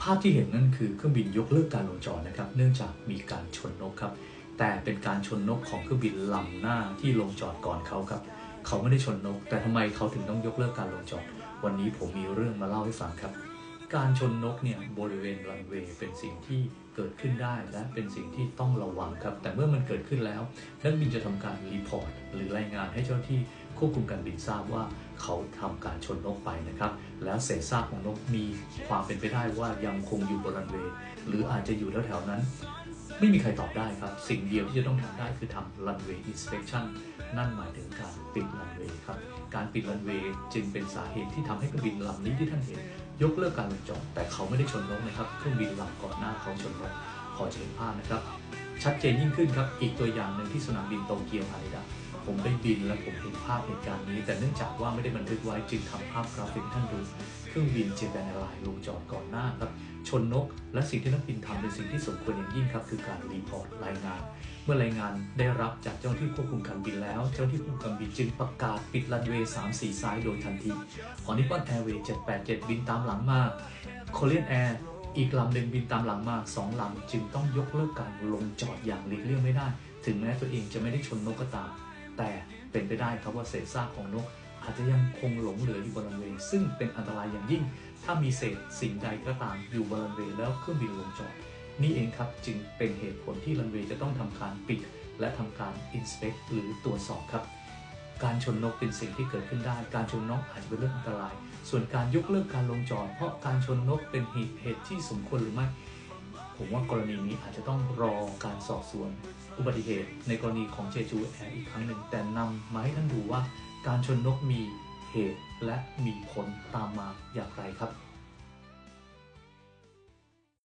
ภาพที่เห็นนั่นคือเครื่องบินยกเลิกการลงจอดนะครับ เนื่องจากมีการชนนกครับ แต่เป็นการชนนกของเครื่องบินลำหน้าที่ลงจอดก่อนเขาครับ เขาไม่ได้ชนนก แต่ทำไมเขาถึงต้องยกเลิกการลงจอด วันนี้ผมมีเรื่องมาเล่าให้ฟังครับ การชนนกเนี่ยบริเวณรันเวย์เป็นสิ่งที่ เกิดขึ้นได้และเป็นสิ่งที่ต้องระวังครับ แต่เมื่อมันเกิดขึ้นแล้ว นักบินจะทำการรีพอร์ตหรือรายงานให้เจ้าที่ควบคุมการบินทราบว่าเขาทำการชนนกไปนะครับ แล้วเศษซากของนกมีความเป็นไปได้ว่ายังคงอยู่บนรันเวย์หรืออาจจะอยู่แถวๆนั้น ไม่มีใครตอบได้ครับ สิ่งเดียวที่จะต้องทำได้คือทำ runway inspection นั่นหมายถึงการปิด runway ครับ การปิด runway จึงเป็นสาเหตุที่ทำให้เครื่องบินลำนี้ที่ท่านเห็น ยกเลิกการลงจอดแต่เขาไม่ได้ชนนกนะครับเครื่องบินลำก่อนหน้าเขาชนนกพอจะเห็นภาพนะครับ ชัดเจนยิ่งขึ้นครับ อีกตัวอย่างหนึ่งที่สนามบินโตเกียวฮาริดะผมได้บินและผมเห็นภาพเหตุการณ์นี้ แต่เนื่องจากว่าไม่ได้บันทึกไว้จึงทำภาพกราฟิกท่านดู เครื่องบินเจแปนแอร์ไลน์ลงจอดก่อนหน้าครับ ชนนก และสิ่งที่นักบินทำเป็นสิ่งที่สมควรอย่างยิ่งครับ คือการรีพอร์ตรายงาน เมื่อรายงานได้รับจากเจ้าที่ควบคุมการบินแล้ว เจ้าหน้าที่ควบคุมการบินจึงประกาศปิดรันเวย์3 4ซ้ายโดยทันทีของนิปปอนแอร์เวย์787 บินตามหลังมาโคเรียนแอร์อีกลำหนึ่งบินตามหลังมาสองลำจึงต้องยกเลิกการลงจอดอย่างหลีกเลี่ยงไม่ได้ ถึงแม้ตัวเองจะไม่ได้ชนนกก็ตาม แต่เป็นไปได้ครับว่าเศษซากของนก อาจจะยังคงหลงเหลืออยู่บนรันเวย์ซึ่งเป็นอันตรายอย่างยิ่ง ถ้ามีเศษสิ่งใดก็ตามอยู่บนรันเวย์แล้วเครื่องบินลงจอดนี่เองครับจึงเป็นเหตุผลที่รันเวย์จะต้องทำการปิด และทำการ inspect หรือตรวจสอบครับ การชนนกเป็นสิ่งที่เกิดขึ้นได้ การชนนกอาจจะเป็นเรื่องอันตราย ส่วนการยกเลิกการลงจอด เพราะการชนนกเป็นเหตุเหตุที่สมควรหรือไม่ผมว่ากรณีนี้อาจจะต้องรอการสอบสวน อุบัติเหตุในกรณีของเจจูแอร์อีกครั้งหนึ่ง แต่นำมาให้ท่านดูว่า การชนนกมีเหตุและมีผลตามมาอย่างไรครับ